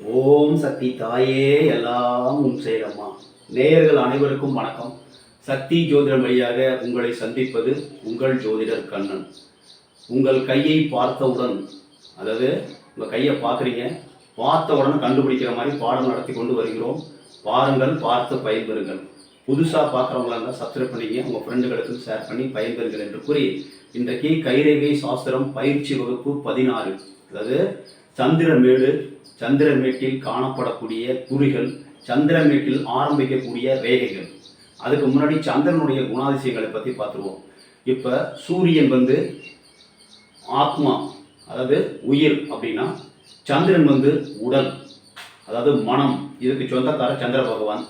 ஓம் சக்தி தாயே எல்லாம் உன் செயலம்மா நேயர்கள் அனைவருக்கும் வணக்கம். சக்தி ஜோதிடம் வழியாக உங்களை சந்திப்பது உங்கள் ஜோதிடர் கண்ணன். உங்கள் கையை பார்த்தவுடன் அதாவது உங்கள் கையை பார்க்குறீங்க பார்த்த கண்டுபிடிக்கிற மாதிரி பாடம் நடத்தி கொண்டு வருகிறோம். பாருங்கள் பார்த்து பயன்பெறுங்கள். புதுசாக பார்க்குறவங்களா இருந்தால் சப்ஸ்கிரைப் பண்ணிங்க உங்கள் ஃப்ரெண்டுகளுக்கு ஷேர் பண்ணி பயன்பெறுங்கள் என்று கூறி இன்றைக்கு கைரேகை சாஸ்திரம் பயிற்சி வகுப்பு பதினாறு. அதாவது சந்திரமேடு சந்திரமேட்டில் காணப்படக்கூடிய குறிகள் சந்திரமேட்டில் ஆரம்பிக்கக்கூடிய ரேகைகள். அதுக்கு முன்னாடி சந்திரனுடைய குணாதிசயங்களை பற்றி பார்த்துருவோம். இப்போ சூரியன் வந்து ஆத்மா அதாவது உயிர் அப்படின்னா சந்திரன் வந்து உடல் அதாவது மனம். இதுக்கு சொந்தக்கார சந்திர பகவான்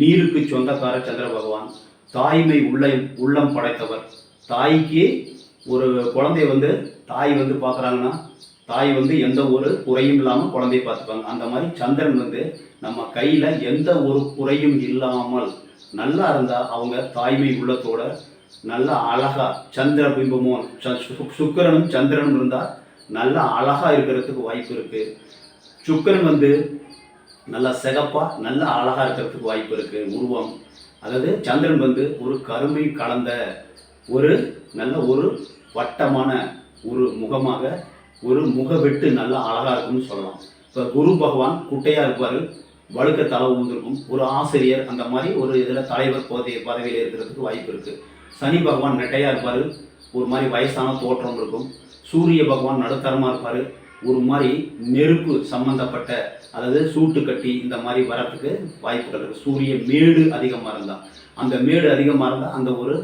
நீருக்கு சொந்தக்கார சந்திர பகவான் தாய்மை உள்ள உள்ளம் படைத்தவர். தாய்க்கு ஒரு குழந்தைய வந்து தாய் வந்து பார்க்குறாங்கன்னா தாய் வந்து எந்த ஒரு குறையும் இல்லாமல் குழந்தைய பார்த்துப்பாங்க. அந்த மாதிரி சந்திரன் வந்து நம்ம கையில் எந்த ஒரு குறையும் இல்லாமல் நல்லா இருந்தால் அவங்க தாய்மை உள்ளத்தோட நல்லா அழகா சந்திர பிம்பமும் சுக்கரனும் சந்திரனும் இருந்தால் நல்லா அழகா இருக்கிறதுக்கு வாய்ப்பு இருக்கு. சுக்கிரன் வந்து நல்லா சிகப்பாக நல்லா அழகா இருக்கிறதுக்கு வாய்ப்பு இருக்கு உருவம். அதாவது சந்திரன் வந்து ஒரு கருமை கலந்த ஒரு நல்ல ஒரு வட்டமான ஒரு முகமாக ஒரு முகவெட்டு நல்லா அழகா இருக்கும்னு சொல்லலாம். இப்போ குரு பகவான் குட்டையா இருப்பாரு வழுக்க தலை ஊந்திருக்கும் ஒரு ஆசிரியர் அந்த மாதிரி ஒரு இதில் தலைவர் பதவி பதவியில் இருக்கிறதுக்கு வாய்ப்பு இருக்கு. சனி பகவான் நெட்டையா இருப்பாரு ஒரு மாதிரி வயசான தோற்றம் இருக்கும். சூரிய பகவான் நடுத்தரமாக இருப்பாரு ஒரு மாதிரி நெருப்பு சம்பந்தப்பட்ட அதாவது சூட்டு கட்டி இந்த மாதிரி வரத்துக்கு வாய்ப்புகள் இருக்கு. சூரிய மேடு அதிகமாக இருந்தால் அந்த மேடு அதிகமாக இருந்தால் அந்த ஒரு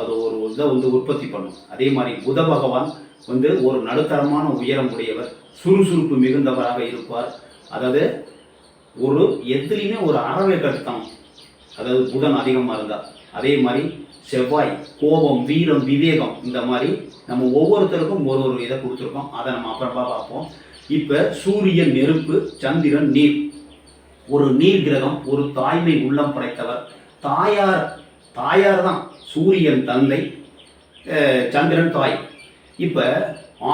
அது ஒரு இதை வந்து உற்பத்தி பண்ணும். அதே மாதிரி புத பகவான் வந்து ஒரு நடுத்தரமான உயரம் உடையவர் சுறுசுறுப்பு மிகுந்தவராக இருப்பார். அதாவது ஒரு எதுலேயுமே ஒரு அறவை கட்டம் அதாவது புதன் அதிகமாக இருந்தால் அதே மாதிரி செவ்வாய் கோபம் வீரம் விவேகம் இந்த மாதிரி நம்ம ஒவ்வொருத்தருக்கும் ஒரு ஒரு இதை கொடுத்துருக்கோம். அதை நம்ம அப்புறமா பார்ப்போம். இப்போ சூரியன் நெருப்பு சந்திரன் நீர். ஒரு நீர் கிரகம் ஒரு தாய்மை உள்ளம் படைத்தவர். தாயார் தாயார் தான் சூரியன் தந்தை. சந்திரன் தாய். இப்போ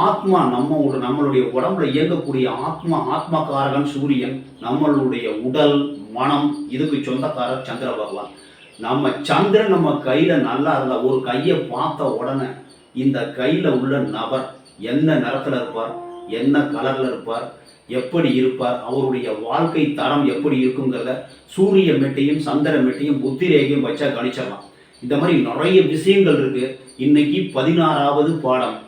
ஆத்மா நம்ம நம்மளுடைய உடம்புல இயங்கக்கூடிய ஆத்மா ஆத்மகாரகன் சூரியன் நம்மளுடைய உடல் மனம் இதுக்கு சொந்தக்காரர் சந்திர பகவான். நம்ம சந்திரன் நம்ம கையில் நல்லா இருந்தா ஒரு கையை பார்த்த உடனே இந்த கையில் உள்ள நபர் என்ன நிறத்தில் இருப்பார் என்ன கலரில் இருப்பார் எப்படி இருப்பார் அவருடைய வாழ்க்கை தரம் எப்படி இருக்குங்கிறத சூரிய மெட்டையும் சந்திர மெட்டையும் புத்தி ரேகையும் வச்சா கணிச்சிடலாம். இந்த மாதிரி நிறைய விஷயங்கள் இருக்கு. இன்னைக்கு பதினாறாவது பாடம்.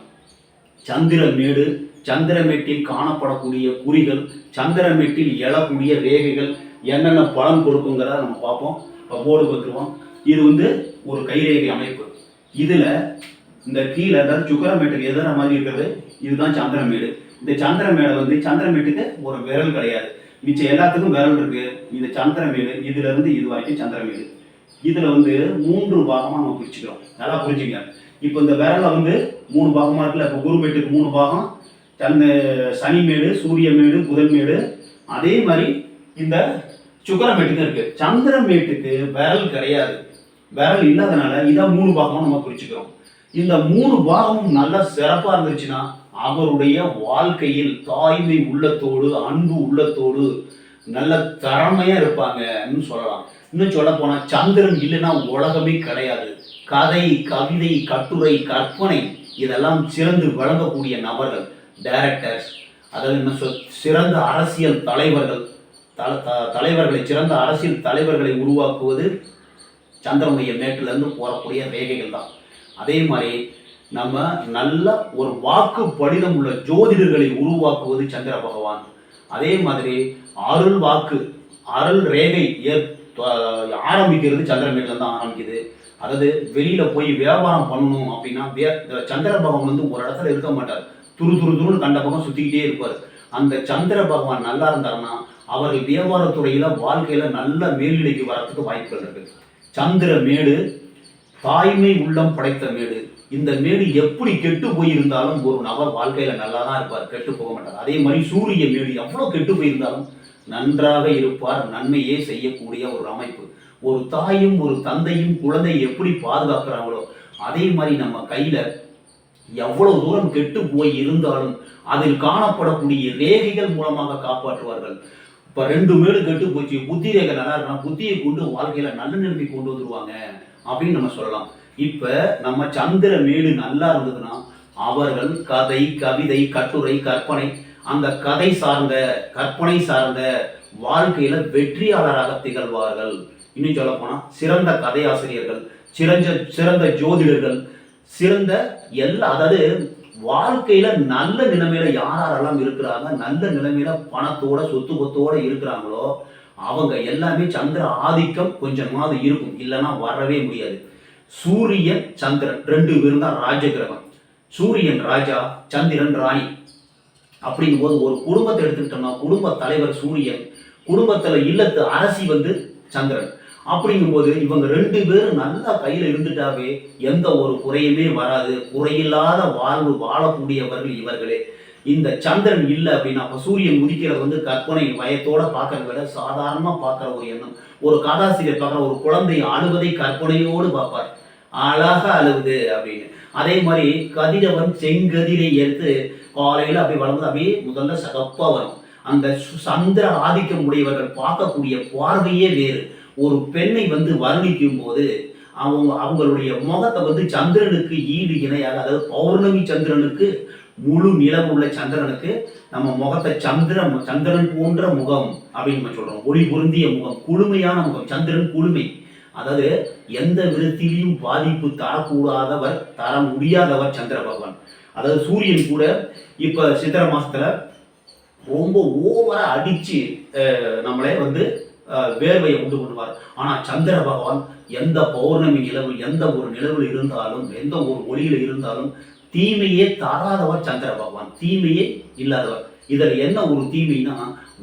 சந்திரமேடு சந்திரமேட்டில் காணப்படக்கூடிய குறிகள் சந்திரமேட்டில் எழக்கூடிய ரேகைகள் என்னென்ன பலன் கொடுக்குங்கிறத நம்ம பார்ப்போம். இப்போ போர்டு பார்த்துருவோம். இது வந்து ஒரு கைரேகை அமைப்பு. இதில் இந்த கீழே அதாவது சுக்கரமேட்டுக்கு எதிர மாதிரி இருக்கிறது. இதுதான் சந்திரமேடு. இந்த சந்திரமேடை வந்து சந்திரமேட்டுக்கு ஒரு விரல் கிடையாது. மிச்சம் எல்லாத்துக்கும் விரல் இருக்கு. இந்த சந்திரமேடு. இதுல இருந்து இது வரைக்கும் சந்திரமேடு. இதுல வந்து மூன்று பாகமா நம்ம பிரிச்சுக்கிறோம். நல்லா புரிஞ்சுங்க. இப்போ இந்த விரலை வந்து மூணு பாகமாக இருக்குல்ல? இப்போ குருமேட்டுக்கு மூணு பாகம் சந்த சனிமேடு சூரியமேடு புதன்மேடு. அதே மாதிரி இந்த சுக்கரமேட்டுக்கு இருக்குது சந்திரமேட்டுக்கு விரல் கிடையாது. விரல் இல்லாதனால இதை மூணு பாகமும் நம்ம பிரிச்சுக்கிறோம். இந்த மூணு பாகமும் நல்லா சிறப்பாக இருந்துச்சுன்னா அவருடைய வாழ்க்கையில் தாய்மை உள்ளத்தோடு அன்பு உள்ளத்தோடு நல்ல திறமையா இருப்பாங்கன்னு சொல்லலாம். இன்னும் சொல்ல போனா சந்திரன் இல்லைன்னா உலகமே கிடையாது. கதை கவிதை கட்டுரை கற்பனை இதெல்லாம் சிறந்து வழங்கக்கூடிய நபர்கள் டைரக்டர்ஸ் அதாவது என்ன சொல் சிறந்த அரசியல் தலைவர்கள் தல- த- தலைவர்களை சிறந்த அரசியல் தலைவர்களை உருவாக்குவது சந்திரனுடைய மேட்டிலேருந்து போகக்கூடிய ரேகைகள் தான். அதே மாதிரி நம்ம நல்ல ஒரு வாக்கு படிதம் உள்ள ஜோதிடர்களை உருவாக்குவது சந்திர பகவான். அதே மாதிரி அருள் வாக்கு அருள் ரேகை ஏ ஆரம்பிக்கிறது சந்திரமேட்டில் தான் ஆரம்பிக்குது. அதாவது வெளியில போய் வியாபாரம் பண்ணணும் அப்படின்னா வே- இந்த சந்திர பகவான் வந்து ஒரு இடத்துல இருக்க மாட்டார். துரு துரு துருன்னு கண்ட பக்கம் சுத்திக்கிட்டே இருப்பார். அந்த சந்திர பகவான் நல்லா இருந்தாருன்னா அவர்கள் வியாபாரத்துறையில வாழ்க்கையில நல்ல மேல்நிலைக்கு வரத்துக்கு வாய்ப்புகள் இருக்கு. சந்திர மேடு தாய்மை உள்ளம் படைத்த மேடு இந்த மேடு எப்படி கெட்டு போயிருந்தாலும் ஒரு நபர் வாழ்க்கையில நல்லா தான் இருப்பார் கெட்டு போக மாட்டார். அதே மாதிரி சூரிய மேடு எவ்வளவு கெட்டு போயிருந்தாலும் நன்றாக இருப்பார் நன்மையே செய்யக்கூடிய ஒரு அமைப்பு. ஒரு தாயும் ஒரு தந்தையும் குழந்தையை எப்படி பாதுகாக்கிறாங்களோ அதே மாதிரி நம்ம கையில எவ்வளவு தூரம் கெட்டு போய் இருந்தாலும் அதில் காணப்படக்கூடிய ரேகைகள் மூலமாக காப்பாற்றுவார்கள். இப்ப ரெண்டு மேடு கெட்டு போச்சு புத்தி ரேகை நல்லா இருக்கா புத்தியை கொண்டு வாழ்க்கையில நல்ல நிலைமை கொண்டு வந்துருவாங்க அப்படின்னு நம்ம சொல்லலாம். இப்ப நம்ம சந்திர மேடு நல்லா இருந்ததுன்னா அவர்கள் கதை கவிதை கட்டுரை கற்பனை அந்த கதை சார்ந்த கற்பனை சார்ந்த வாழ்க்கையில வெற்றியாளராக திகழ்வார்கள். இன்னும் சொல்ல சிறந்த கதையாசிரியர்கள் சிறந்த சிறந்த ஜோதிடர்கள் சிறந்த எல்லா அதாவது வாழ்க்கையில நல்ல நிலைமையில யாரெல்லாம் இருக்கிறாங்க நல்ல நிலைமையில பணத்தோட சொத்து கொத்தோட இருக்கிறாங்களோ அவங்க எல்லாமே சந்திர ஆதிக்கம் கொஞ்சமாவது இருக்கும். இல்லைன்னா வரவே முடியாது. சூரியன் சந்திரன் ரெண்டு பேரும் தான் ராஜ கிரகம் சூரியன் ராஜா சந்திரன் ராணி. அப்படிங்கும்போது ஒரு குடும்பத்தை எடுத்துக்கிட்டோம்னா குடும்ப தலைவர் சூரியன் குடும்பத்துல இல்லத்து அரசி வந்து சந்திரன். அப்படிங்கும்போது இவங்க ரெண்டு பேரும் நல்லா கையில் இருந்துட்டாவே எந்த ஒரு குறையுமே வராது. குறையில்லாத வாழ்வு வாழக்கூடியவர்கள் இவர்களே. இந்த சந்திரன் இல்லை அப்படின்னா அப்போ சூரியன் உதிக்கிறது வந்து கற்பனை வயத்தோட பார்க்கறத விட சாதாரணமாக பார்க்குற ஒரு எண்ணம். ஒரு காதாசிரியர் பார்க்குற ஒரு குழந்தை அழுவதை கற்பனையோடு பார்ப்பார். அழகாக அழுகுது அப்படின்னு. அதே மாதிரி கதிரவன் செங்கதிரை எடுத்து காலையில் அப்படி வளர்ந்து அப்படியே முதல்ல சகப்பாக வரும். அந்த சு- சந்திர ஆதிக்கம் உடையவர்கள் பார்க்கக்கூடிய பார்வையே வேறு. ஒரு பெண்ணை வந்து வர்ணிக்கும் போது அவங்க அவங்களுடைய முகத்தை வந்து சந்திரனுக்கு ஈடு இணையாக அதாவது பௌர்ணமி சந்திரனுக்கு முழு நிலவு உள்ள சந்திரனுக்கு நம்ம முகத்தை சந்திரன் சந்திரன் போன்ற முகம் அப்படின்னு நம்ம சொல்றோம். ஒளி பொருந்திய முகம் குளுமையான முகம் சந்திரன் குளுமை. அதாவது எந்த விதத்திலையும் பாதிப்பு தரக்கூடாதவர் தர முடியாதவர் சந்திர பகவான். அதாவது சூரியன் கூட இப்ப சித்திரை மாசத்துல ரொம்ப ஓவரா அடிச்சு நம்மளே வந்து வேர்வையை உண்டு பண்ணுவார். ஆனால் சந்திர பகவான் எந்த பௌர்ணமி நிலவு எந்த ஒரு நிலவில் இருந்தாலும் எந்த ஒரு ஒளியில் இருந்தாலும் தீமையே தராதவர் சந்திர பகவான். தீமையே இல்லாதவர். இதில் என்ன ஒரு தீமைனா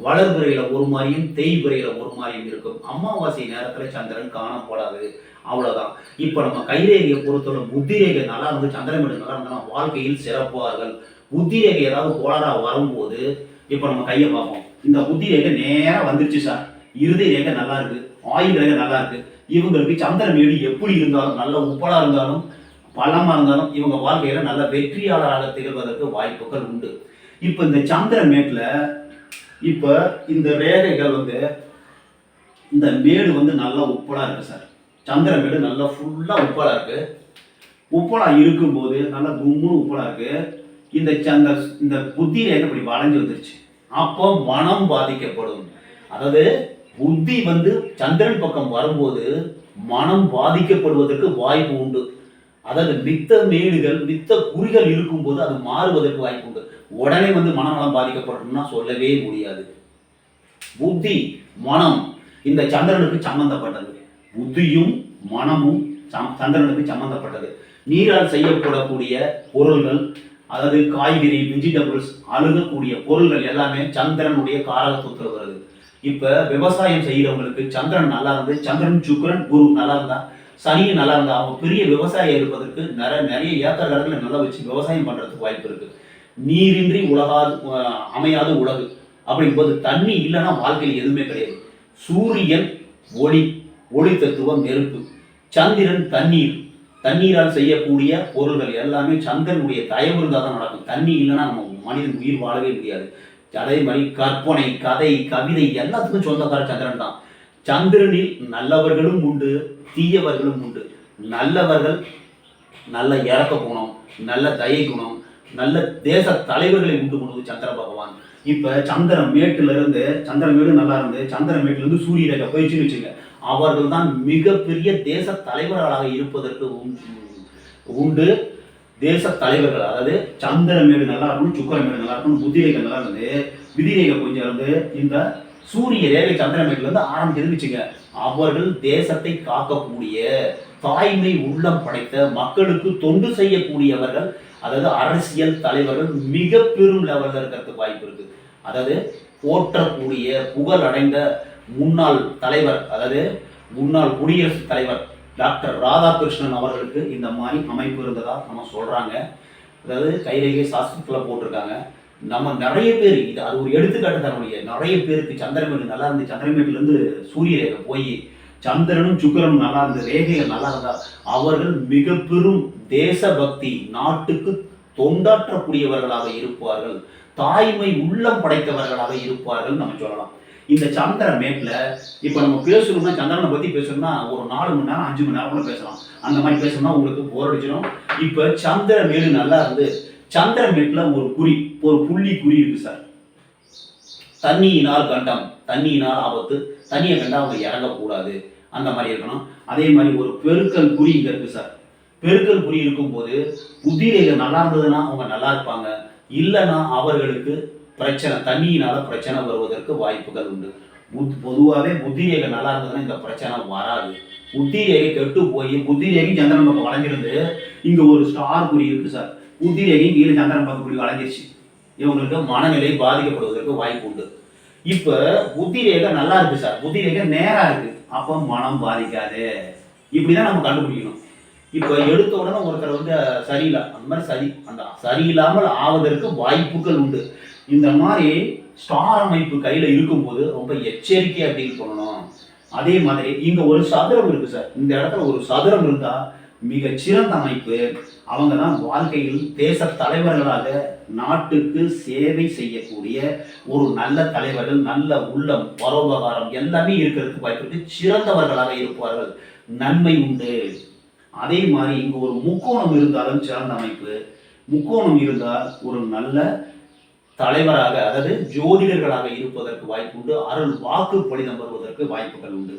வளர்பிறையில ஒரு மாதிரியும் தேய்பிறையில ஒரு மாதிரியும் இருக்கும். அமாவாசை நேரத்தில் சந்திரன் காணப்படாது அவ்வளோதான் இப்போ நம்ம கைரேகையை பொறுத்தவரை புத்திரேகை நல்லா இருந்து சந்திரமேடு நல்லா இருந்தாலும் வாழ்க்கையில் சிறப்பார்கள். புத்திரேகை ஏதாவது கோளாறா வரும்போது இப்போ நம்ம கையை பார்ப்போம். இந்த புத்திரேகை நேராக வந்துருச்சு சார். இருதய ரேகை நல்லா இருக்கு ஆயுள் ரேகை நல்லா இருக்கு. இவங்களுக்கு சந்திரமேடு எப்படி இருந்தாலும் நல்ல உப்பலா இருந்தாலும் பலமா இருந்தாலும் இவங்க வாழ்க்கையில நல்ல வெற்றியாளராக திகழ்வதற்கு வாய்ப்புகள் உண்டு. இப்ப இந்த சந்திரன் மேட்ல இப்ப இந்த ரேகைகள் வந்து இந்த மேடு வந்து நல்லா உப்பலா இருக்கு சார். சந்திரமேடு நல்லா ஃபுல்லா உப்பலா இருக்கு. உப்பலா இருக்கும்போது நல்லா கும்முன்னு உப்பலா இருக்கு. இந்த சந்த இந்த புத்தி ரேகை இப்படி வளைஞ்சு வந்துருச்சு. அப்போ மனம் பாதிக்கப்படும். அதாவது புத்தி வந்து சந்திரன் பக்கம் வரும்போது மனம் பாதிக்கப்படுவதற்கு வாய்ப்பு உண்டு. அதாவது மித்த மேடுகள் மித்த குறிகள் இருக்கும்போது அது மாறுவதற்கு வாய்ப்பு உண்டு. உடனே வந்து மனநலம் பாதிக்கப்படணும்னா சொல்லவே முடியாது. புத்தி மனம் இந்த சந்திரனுக்கு சம்பந்தப்பட்டது. புத்தியும் மனமும் சம்- சந்திரனுக்கு சம்பந்தப்பட்டது. நீரால் செய்யப்படக்கூடிய பொருள்கள் அதாவது காய்கறி வெஜிடபிள்ஸ் அழுகக்கூடிய பொருள்கள் எல்லாமே சந்திரனுடைய காரகத்துவத்தில் வருது. இப்போ விவசாயம் செய்கிறவங்களுக்கு சந்திரன் நல்லா இருந்து சந்திரன் சுக்கரன் குரு நல்லா இருந்தா சனியும் நல்லா இருந்தா அவங்க பெரிய விவசாயம் இருப்பதற்கு நிறைய நிறைய ஏக்கர் கடற்களை நல்லா வச்சு விவசாயம் பண்ணுறதுக்கு வாய்ப்பு இருக்கு. நீரின்றி உலகாது அமையாத உலகு. அப்படிங்கும்போது தண்ணி இல்லைன்னா வாழ்க்கையில் எதுவுமே கிடையாது. சூரியன் ஒளி ஒளி தத்துவம் நெருப்பு. சந்திரன் தண்ணீர். தண்ணீரால் செய்யக்கூடிய பொருள்கள் எல்லாமே சந்திரனுடைய தயவு இருந்தால் தான் நடக்கும். தண்ணி இல்லைன்னா நம்ம மனிதன் உயிர் வாழவே முடியாது. அதே மாதிரி கற்பனை கதை கவிதை எல்லாத்துக்கும் சொந்தக்கார சந்திரன் தான். சந்திரனில் நல்லவர்களும் உண்டு தீயவர்களும் உண்டு. நல்லவர்கள் நல்ல இறக்க குணம் நல்ல தயை குணம் நல்ல தேச தலைவர்களை உண்டு பண்ணுவது சந்திர பகவான். இப்போ சந்திரன் மேட்டுல இருந்து சந்திரன் மேடு நல்லா இருந்து சந்திரன் மேட்டுல இருந்து சூரிய ரேகை போயிடுச்சுன்னு வச்சுங்க அவர்கள் தான் மிகப்பெரிய தேச தலைவர்களாக இருப்பதற்கு உண்டு- உண்டு. தேச தலைவர்கள் அதாவது சந்திரமேடு நல்லா இருக்கணும் சுக்கரமேடு நல்லா இருக்கணும் புத்திரேகை நல்லா இருந்து விதி கொஞ்சம் இருந்து இந்த சூரிய ரேகை சந்திரமேட்டுல இருந்து ஆரம்பிச்சதுன்னு வச்சுங்க. அவர்கள் தேசத்தை காக்கக்கூடிய தாய்மை உள்ளம் படைத்த மக்களுக்கு தொண்டு செய்யக்கூடியவர்கள் அதாவது அரசியல் தலைவர்கள் மிக பெரும் லெவலில் இருக்கிறதுக்கு வாய்ப்பு இருக்கு. அதாவது போற்றக்கூடிய புகழ் அடைந்த முன்னாள் தலைவர் அதாவது முன்னாள் குடியரசுத் தலைவர் டாக்டர் ராதாகிருஷ்ணன் அவர்களுக்கு இந்த மாதிரி அமைப்பு இருந்ததா நம்ம சொல்கிறாங்க அதாவது கைரேகை சாஸ்திரத்தில் போட்டிருக்காங்க. நம்ம நிறைய பேர் இது அது ஒரு எடுத்துக்காட்டு தரக்கூடிய நிறைய பேருக்கு சந்திரமேடு நல்லா இருந்து சந்திரமேட்டிலேருந்து சூரிய ரேகை போய் சந்திரனும் சுக்கரனும் நல்லா இருந்து ரேகைகள் நல்லா இருந்தா அவர்கள் மிக பெரும் தேசபக்தி நாட்டுக்கு தொண்டாற்றக்கூடியவர்களாக இருப்பார்கள். தாய்மை உள்ளம் படைத்தவர்களாக இருப்பார்கள் நம்ம சொல்லலாம். இந்த சந்திர மேட்ல இப்ப நம்ம பேசணும்னா சந்திரனை பத்தி பேசணும்னா ஒரு நாலு மணி நேரம் அஞ்சு மணி நேரம் கூட பேசலாம். அந்த மாதிரி பேசணும்னா உங்களுக்கு போர் அடிச்சிடும். இப்ப சந்திர மேடு நல்லா இருந்து சந்திர மேட்ல ஒரு குறி ஒரு புள்ளி குறி இருக்கு சார். தண்ணியினால் கண்டம் தண்ணியினால் ஆபத்து தண்ணியை கண்டா அவங்க இறங்கக்கூடாது அந்த மாதிரி இருக்கணும். அதே மாதிரி ஒரு பெருக்கல் குறி இங்க இருக்கு சார். பெருக்கல் குறி இருக்கும்போது புத்திரேகை நல்லா இருந்ததுன்னா அவங்க நல்லா இருப்பாங்க. இல்லைன்னா அவர்களுக்கு பிரச்சனை தண்ணியினால பிரச்சனை வருவதற்கு வாய்ப்புகள் உண்டு. புத் பொதுவாகவே புத்தி ரேகை நல்லா இருந்ததுன்னா இந்த பிரச்சனை வராது. புத்திரேகை கெட்டு போய் புத்தி ரேகை சந்திரன் பக்கம் வளைஞ்சிருந்து இங்கே ஒரு ஸ்டார் குறி இருக்கு சார். புத்தி ரேகை கீழே சந்திரன் பக்கம் குறி வளைஞ்சிருச்சு. இவங்களுக்கு மனநிலை பாதிக்கப்படுவதற்கு வாய்ப்பு உண்டு. இப்போ புத்தி ரேகை நல்லா இருக்கு சார். புத்தி ரேகை நேராக இருக்கு. அப்போ மனம் பாதிக்காது. இப்படிதான் நம்ம கண்டுபிடிக்கணும். இப்போ எடுத்த உடனே ஒருத்தர் வந்து சரியில்லை. அந்த மாதிரி சரி அந்த சரியில்லாமல் ஆவதற்கு வாய்ப்புகள் உண்டு. இந்த மாதிரி ஸ்டார் அமைப்பு கையில் இருக்கும்போது ரொம்ப எச்சரிக்கை அப்படின்னு சொல்லணும் அதே மாதிரி இங்கே ஒரு சதுரம் இருக்கு சார் இந்த இடத்துல ஒரு சதுரம் இருந்தால் மிக சிறந்த அமைப்பு. அவங்க தான் வாழ்க்கையில் தேச தலைவர்களாக நாட்டுக்கு சேவை செய்யக்கூடிய ஒரு நல்ல தலைவர்கள் நல்ல உள்ளம் பரோபகாரம் எல்லாமே இருக்கிறதுக்கு வாய்ப்பு சிறந்தவர்களாக இருப்பார்கள். நன்மை உண்டு. அதே மாதிரி இங்கே ஒரு முக்கோணம் இருந்தாலும் சிறந்த அமைப்பு. முக்கோணம் இருந்தால் ஒரு நல்ல தலைவராக அதாவது ஜோதிடர்களாக இருப்பதற்கு வாய்ப்பு உண்டு அருள் வாக்கு பொழிதம் வருவதற்கு வாய்ப்புகள் உண்டு.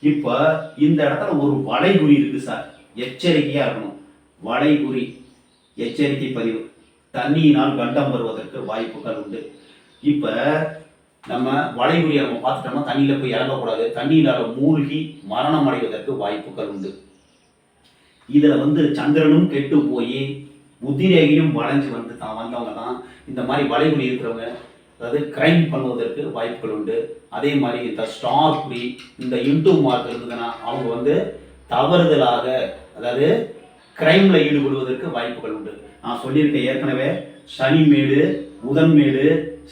இப்ப இந்த இடத்துல ஒரு வளைகுறி இருக்கு சார். எச்சரிக்கையா இருக்கணும். வளைகுறி எச்சரிக்கை பதிவு. தண்ணியினால் கண்டம் வருவதற்கு வாய்ப்புகள் உண்டு. இப்ப நம்ம வளைகுறியை நம்ம பார்த்துட்டோம்னா தண்ணியில போய் இறங்கக்கூடாது. தண்ணியினால மூழ்கி மரணம் அடைவதற்கு வாய்ப்புகள் உண்டு. இதுல வந்து சந்திரனும் கெட்டு போய் புத்திரேகையும் வளைஞ்சு வந்து தான் வந்தவங்க தான் இந்த மாதிரி வளைகுறி இருக்கிறவங்க அதாவது கிரைம் பண்ணுவதற்கு வாய்ப்புகள் உண்டு. அதே மாதிரி இந்த ஸ்டார் குடி இந்த இன்டூ மார்க் இருந்ததுன்னா அவங்க வந்து தவறுதலாக அதாவது கிரைமில் ஈடுபடுவதற்கு வாய்ப்புகள் உண்டு. நான் சொல்லியிருக்கேன் ஏற்கனவே சனிமேடு புதன்மேடு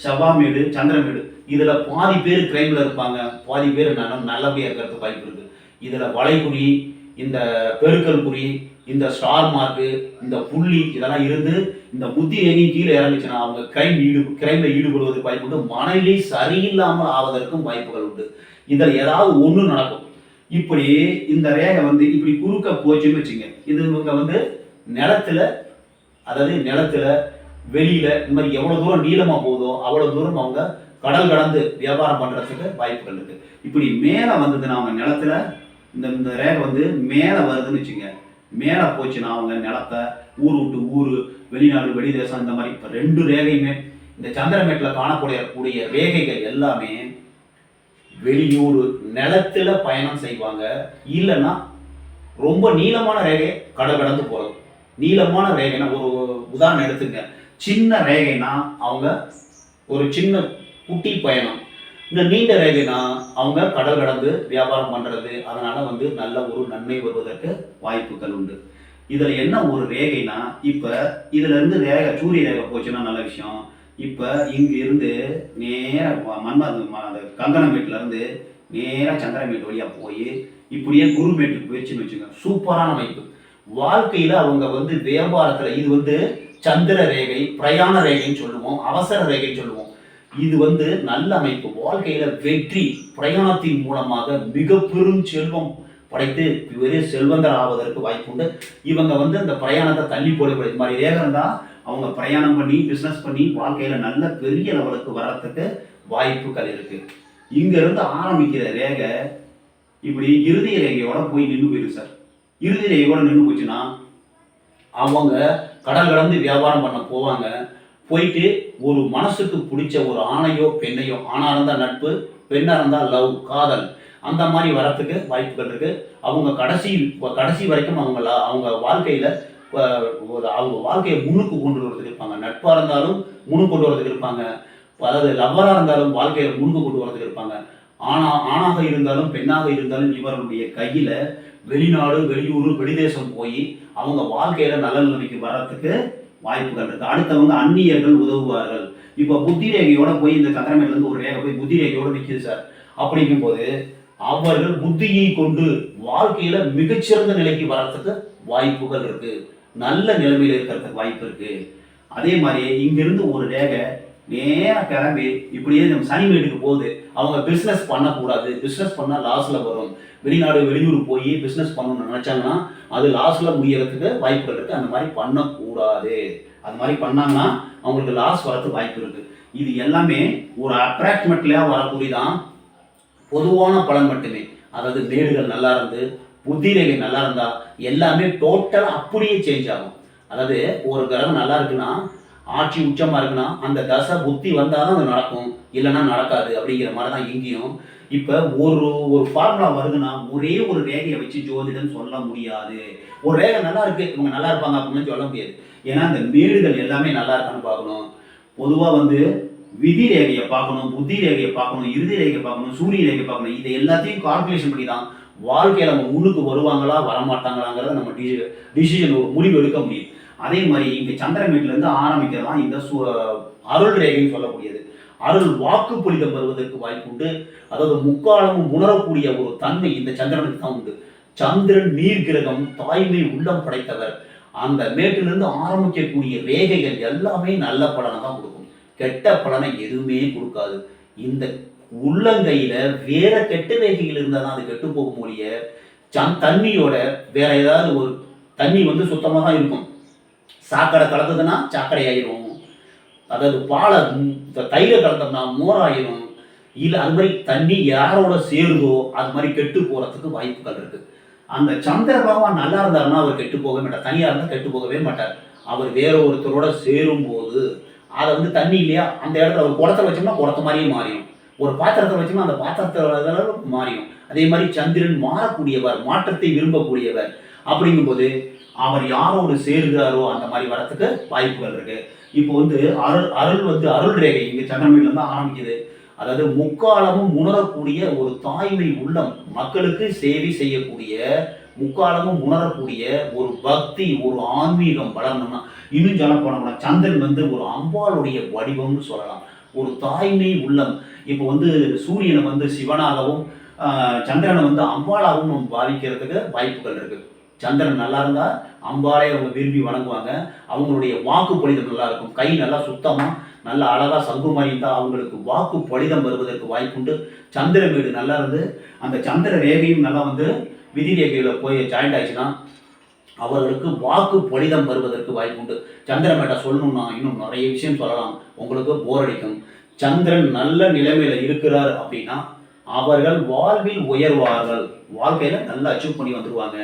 செவ்வாமேடு சந்திரமேடு இதில் பாதி பேர் கிரைமில் இருப்பாங்க. பாதி பேர் நல்ல நல்லபடியாக இருக்கிறதுக்கு வாய்ப்பு இருக்குது இதில் வளைகுறி இந்த பெருக்கல் குறி இந்த ஸ்டார் மார்க்கு இந்த புள்ளி இதெல்லாம் இருந்து இந்த புத்தி எங்கேயும் கீழே இறங்குச்சுன்னா அவங்க கிரைம் ஈடு கிரைம்ல ஈடுபடுவதற்கு வாய்ப்பு உண்டு. மனநிலை சரியில்லாமல் ஆவதற்கும் வாய்ப்புகள் உண்டு. இதில் ஏதாவது ஒன்று நடக்கும். இப்படி இந்த ரேகை வந்து இப்படி குறுக்க போச்சுன்னு வச்சுங்க. இது இவங்க வந்து நிலத்துல அதாவது நிலத்துல வெளியில இந்த மாதிரி எவ்வளோ தூரம் நீளமா போகுதோ அவ்வளோ தூரம் அவங்க கடல் கடந்து வியாபாரம் பண்றதுக்கு வாய்ப்புகள் இருக்கு. இப்படி மேலே வந்ததுன்னா அவங்க நிலத்துல இந்த இந்த ரேகை வந்து மேலே வருதுன்னு வச்சுங்க. மேலே போச்சுன்னா அவங்க நிலத்தை ஊர் விட்டு ஊர் வெளிநாடு வெளிதேசம் இந்த மாதிரி இப்போ ரெண்டு ரேகையுமே இந்த சந்திரமேட்டில் காணக்கூடிய கூடிய ரேகைகள் எல்லாமே வெளியூர் நிலத்துல பயணம் செய்வாங்க. இல்லைன்னா ரொம்ப நீளமான ரேகை கடல் கடந்து போகிறது நீளமான ரேகைனா ஒரு உதாரணம் எடுத்துங்க. சின்ன ரேகைனா அவங்க ஒரு சின்ன குட்டி பயணம். இந்த நீண்ட ரேகைனா அவங்க கடல் கடந்து வியாபாரம் பண்ணுறது அதனால் வந்து நல்ல ஒரு நன்மை வருவதற்கு வாய்ப்புகள் உண்டு. இதில் என்ன ஒரு ரேகைனா இப்போ இதுலேருந்து ரேகை சூரிய ரேகை போச்சுன்னா நல்ல விஷயம். இப்போ இங்கிருந்து நேராக நேரா மன்ம அந்த கங்கனமேட்டிலேருந்து நேராக சந்திரமேட்டு வழியாக போய் இப்படியே குருமேட்டுக்கு போயிடுச்சுன்னு வச்சுக்கோங்க. சூப்பரான அமைப்பு. வாழ்க்கையில் அவங்க வந்து வியாபாரத்தில் இது வந்து சந்திர ரேகை பிரயாண ரேகைன்னு சொல்லுவோம் அவசர ரேகைன்னு சொல்லுவோம். இது வந்து நல்ல அமைப்பு. வாழ்க்கையில வெற்றி பிரயாணத்தின் மூலமாக மிக பெரும் செல்வம் படைத்து பெரிய செல்வந்தர் ஆவதற்கு வாய்ப்பு உண்டு. இவங்க வந்து அந்த பிரயாணத்தை தள்ளி போடக்கூடாது இது மாதிரி ரேகை தான் அவங்க பிரயாணம் பண்ணி பிசினஸ் பண்ணி வாழ்க்கையில நல்ல பெரிய லெவலுக்கு வர்றதுக்கு வாய்ப்புகள் இருக்கு. இங்க இருந்து ஆரம்பிக்கிற ரேகை இப்படி இறுதி ரேகையோட போய் நின்று போயிருக்கு சார். இறுதி ரேகையோட நின்று போச்சுன்னா அவங்க கடல் கடந்து வியாபாரம் பண்ண போவாங்க. போயிட்டு ஒரு மனசுக்கு பிடிச்ச ஒரு ஆணையோ பெண்ணையோ ஆணாக இருந்தால் நட்பு பெண்ணாக இருந்தால் லவ் காதல் அந்த மாதிரி வரத்துக்கு வாய்ப்புகள் இருக்குது அவங்க கடைசி கடைசி வரைக்கும் அவங்க அவங்க வாழ்க்கையில் ஒரு அவங்க வாழ்க்கையை முன்னுக்கு கொண்டு வரதுக்கு இருப்பாங்க. நட்பாக இருந்தாலும் முன்னுக்கு கொண்டு வரதுக்கு இருப்பாங்க. அதாவது லவ்வராக இருந்தாலும் வாழ்க்கையை முன்னுக்கு கொண்டு வரதுக்கு இருப்பாங்க. ஆனா ஆணாக இருந்தாலும் பெண்ணாக இருந்தாலும் இவர்களுடைய கையில் வெளிநாடு வெளியூர் வெளிதேசம் போய் அவங்க வாழ்க்கையில் நல்ல நிலைமைக்கு வர்றதுக்கு வாய்ப்புகள் இருக்கு. அடுத்தவங்க அந்நியர்கள் உதவுவார்கள். இப்போ புத்தி ரேகையோட போய் இந்த சந்திரமேட்ல இருந்து ஒரு ரேகை போய் புத்தி ரேகையோட நிற்கிது சார். அப்படிங்கும்போது அவர்கள் புத்தியை கொண்டு வாழ்க்கையில மிகச்சிறந்த நிலைக்கு வர்றதுக்கு வாய்ப்புகள் இருக்கு. நல்ல நிலைமையில் இருக்கிறதுக்கு வாய்ப்பு இருக்கு. அதே மாதிரி இங்கிருந்து ஒரு ரேகை நேராக கிளம்பி இப்படியே நம்ம சனி வீட்டுக்கு போகுது. அவங்க பிஸ்னஸ் பண்ணக்கூடாது. பிஸ்னஸ் பண்ணால் லாஸில் வரும். வெளிநாடு வெளியூர் போய் பிஸ்னஸ் பண்ணணும்னு நினச்சாங்கன்னா அது லாஸில் முடியறதுக்கு வாய்ப்புகள் இருக்குது அந்த மாதிரி பண்ணக்கூடாது. அது மாதிரி பண்ணாங்கன்னா அவங்களுக்கு லாஸ் வரதுக்கு வாய்ப்பு இருக்குது இது எல்லாமே ஒரு அப்ராக்சிமேட்லியாக வரக்கூடியதான் பொதுவான பலன் மட்டுமே. அதாவது மேடுகள் நல்லா இருந்து புத்திரேகை நல்லா இருந்தால் எல்லாமே டோட்டலாக அப்படியே சேஞ்ச் ஆகும். அதாவது ஒரு கிரகம் நல்லா இருக்குன்னா ஆட்சி உச்சமாக இருக்குன்னா அந்த தசை புத்தி வந்தால் தான் அது நடக்கும். இல்லைன்னா நடக்காது அப்படிங்கிற மாதிரி தான் இங்கேயும் இப்போ ஒரு ஒரு ஃபார்முலா வருதுன்னா ஒரே ஒரு ரேகையை வச்சு ஜோதிடம் சொல்ல முடியாது. ஒரு ரேகை நல்லா இருக்கு இவங்க நல்லா இருப்பாங்க அப்படின்னு சொல்ல முடியாது. ஏன்னா இந்த மேடுகள் எல்லாமே நல்லா இருக்கான்னு பார்க்கணும். பொதுவாக வந்து விதி ரேகையை பார்க்கணும் புத்தி ரேகையை பார்க்கணும் இறுதி ரேகையை பார்க்கணும் சூரிய ரேகையை பார்க்கணும். இதை எல்லாத்தையும் கால்குலேஷன் பண்ணி தான் வாழ்க்கையில் நம்ம முன்னுக்கு வருவாங்களா வரமாட்டாங்களாங்கிறத நம்ம டிசிஷன் ஒரு முடிவு எடுக்க முடியும். அதே மாதிரி இங்கே சந்திரமேட்டிலேருந்து ஆரம்பிக்கிறதா இந்த சு அருள் ரேகைன்னு சொல்லக்கூடியது. அருள் வாக்கு பொலிதம் வருவதற்கு வாய்ப்பு உண்டு அதாவது முக்காலமும் உணரக்கூடிய ஒரு தன்மை இந்த சந்திரனுக்கு தான் உண்டு. சந்திரன் நீர் கிரகம் தாய்மை உள்ளம் படைத்தவர். அந்த மேட்டிலிருந்து ஆரம்பிக்கக்கூடிய ரேகைகள் எல்லாமே நல்ல பலனை தான் கொடுக்கும். கெட்ட பலனை எதுவுமே கொடுக்காது. இந்த உள்ளங்கையில வேற கெட்ட ரேகைகள் இருந்தால் தான் அது கெட்டு போகும் ஒழிய சந் தண்ணியோட வேற ஏதாவது ஒரு தண்ணி வந்து சுத்தமாக தான் இருக்கும். சாக்கடை கலந்ததுன்னா சாக்கடை ஆயிரும் அதாவது பாலை ம், தயிரை கலந்தோம்னா மோராயிரும் இல்லை அது மாதிரி தண்ணி யாரோட சேருதோ அது மாதிரி கெட்டு போகிறதுக்கு வாய்ப்புகள் இருக்குது அந்த சந்திர பகவான் நல்லா இருந்தாருன்னா அவர் கெட்டு போகவே மாட்டார். தனியாக இருந்தால் கெட்டு போகவே மாட்டார். அவர் வேற ஒருத்தரோட சேரும் போது அதை வந்து தண்ணி இல்லையா அந்த இடத்துல ஒரு குடத்தை வச்சோம்னா குடத்த மாதிரியே மாறிடும். ஒரு பாத்திரத்தை வச்சோம்னா அந்த பாத்திரத்தை மாறிடும். அதே மாதிரி சந்திரன் மாறக்கூடியவர் மாற்றத்தை விரும்பக்கூடியவர். அப்படிங்கும்போது அவர் யாரோடு சேருகிறாரோ அந்த மாதிரி வரத்துக்கு வாய்ப்புகள் இருக்கு. இப்போ வந்து அருள் அருள் வந்து அருள் ரேகை இங்கே சந்திரமீன்ல இருந்து ஆரம்பிக்குது. அதாவது முக்காலமும் உணரக்கூடிய ஒரு தாய்மை உள்ளம் மக்களுக்கு சேவை செய்யக்கூடிய முக்காலமும் உணரக்கூடிய ஒரு பக்தி ஒரு ஆன்மீகம் வளரணும்னா இன்னும் சொல்ல போனோம்னா சந்திரன் வந்து ஒரு அம்பாளுடைய வடிவம்னு சொல்லலாம். ஒரு தாய்மை உள்ளம். இப்போ வந்து சூரியனை வந்து சிவனாகவும் சந்திரனை வந்து அம்பாளாகவும் நம்ம பாதிக்கிறதுக்கு வாய்ப்புகள் இருக்குது சந்திரன் நல்லா இருந்தா அம்பாலே அவங்க விரும்பி வணங்குவாங்க. அவங்களுடைய வாக்கு பலிதம் நல்லா இருக்கும். கை நல்லா சுத்தமா நல்ல அழகா சங்கு அவங்களுக்கு வாக்கு பலிதம் வருவதற்கு வாய்ப்புண்டு. சந்திர வீடு நல்லா இருந்து அந்த சந்திர ரேகையும் நல்லா வந்து விதி ரேகையில் போய் ஜாயிண்ட் ஆயிடுச்சுன்னா அவர்களுக்கு வாக்கு பொழிதம் வருவதற்கு வாய்ப்புண்டு. சந்திரமேட்டை சொல்லணும்னா இன்னும் நிறைய விஷயம் சொல்லலாம். உங்களுக்கு போர் அடிக்கும். சந்திரன் நல்ல நிலைமையில இருக்கிறார் அப்படின்னா அவர்கள் வாழ்வில் உயர்வார்கள். வாழ்க்கையில நல்லா அச்சீவ் பண்ணி வந்துருவாங்க.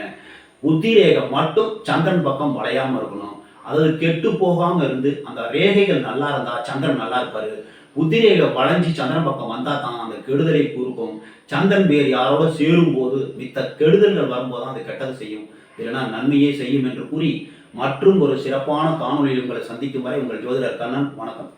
புத்தி ரேகை மட்டும் சந்திரன் பக்கம் வளையாமல் இருக்கணும். அதாவது கெட்டு போகாமல் இருந்து அந்த ரேகைகள் நல்லா இருந்தால் சந்திரன் நல்லா இருப்பார். புத்தி ரேகை வளைஞ்சி சந்திரன் பக்கம் வந்தால் தான் அந்த கெடுதலை கூறுக்கும். சந்திரன் வேறு யாரோட சேரும் போது மித்த கெடுதல்கள் வரும்போது தான் அது கெட்டது செய்யும். இல்லைன்னா நன்மையே செய்யும் என்று கூறி மற்றும் ஒரு சிறப்பான காணொலியில் உங்களை சந்திக்கும் வரை உங்கள் ஜோதிடர் கண்ணன் வணக்கம்.